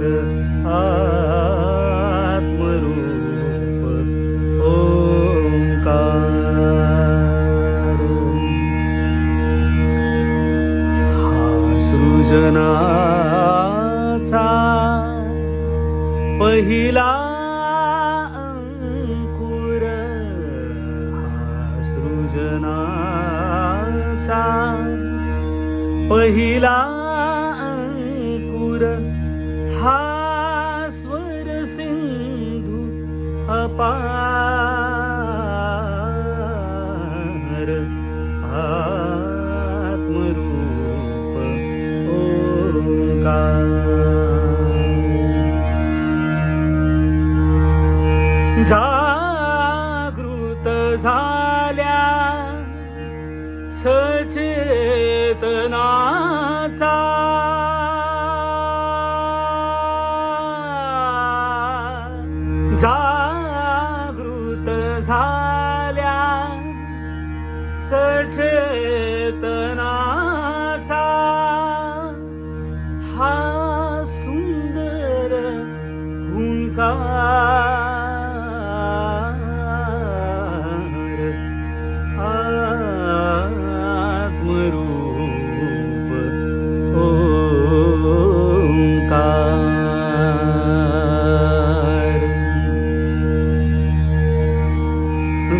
सागर आत्मरूप ओंकार। हा सृजनाचा पहिला अंकुर। हा सृजनाचा पहिला अपार आत्मरूप ओंकार. जागृत झाल्या सचेतनाचा झाल्या. सचेतनाचा हा सुंदर हुंकार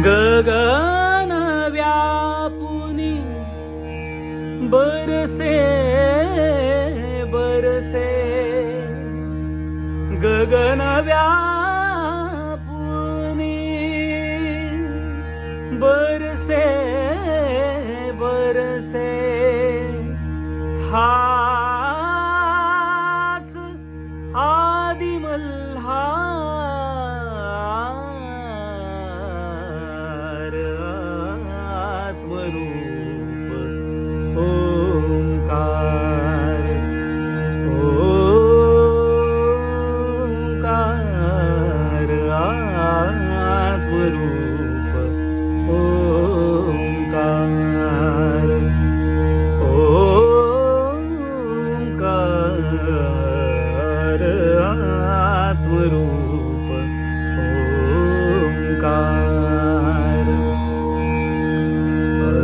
गगन व्यापुनी बरसे बरसे. गगन व्यापुनी बरसे बरसे. हा आत्मरूप ओंकार.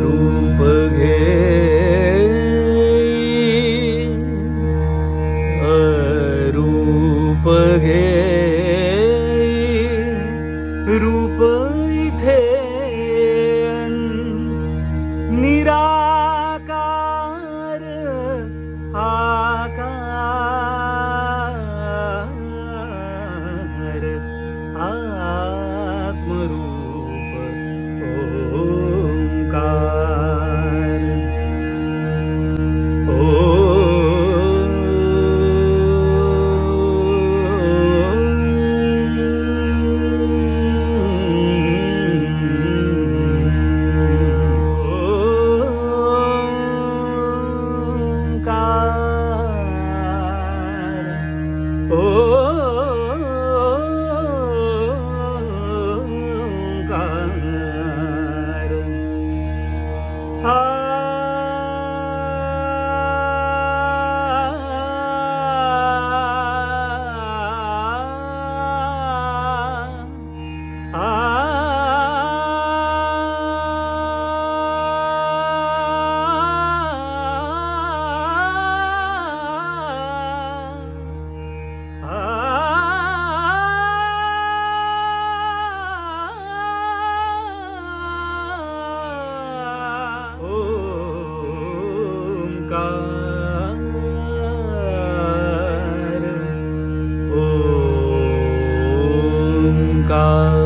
रूप घे. रूप घे. रूप इथे love.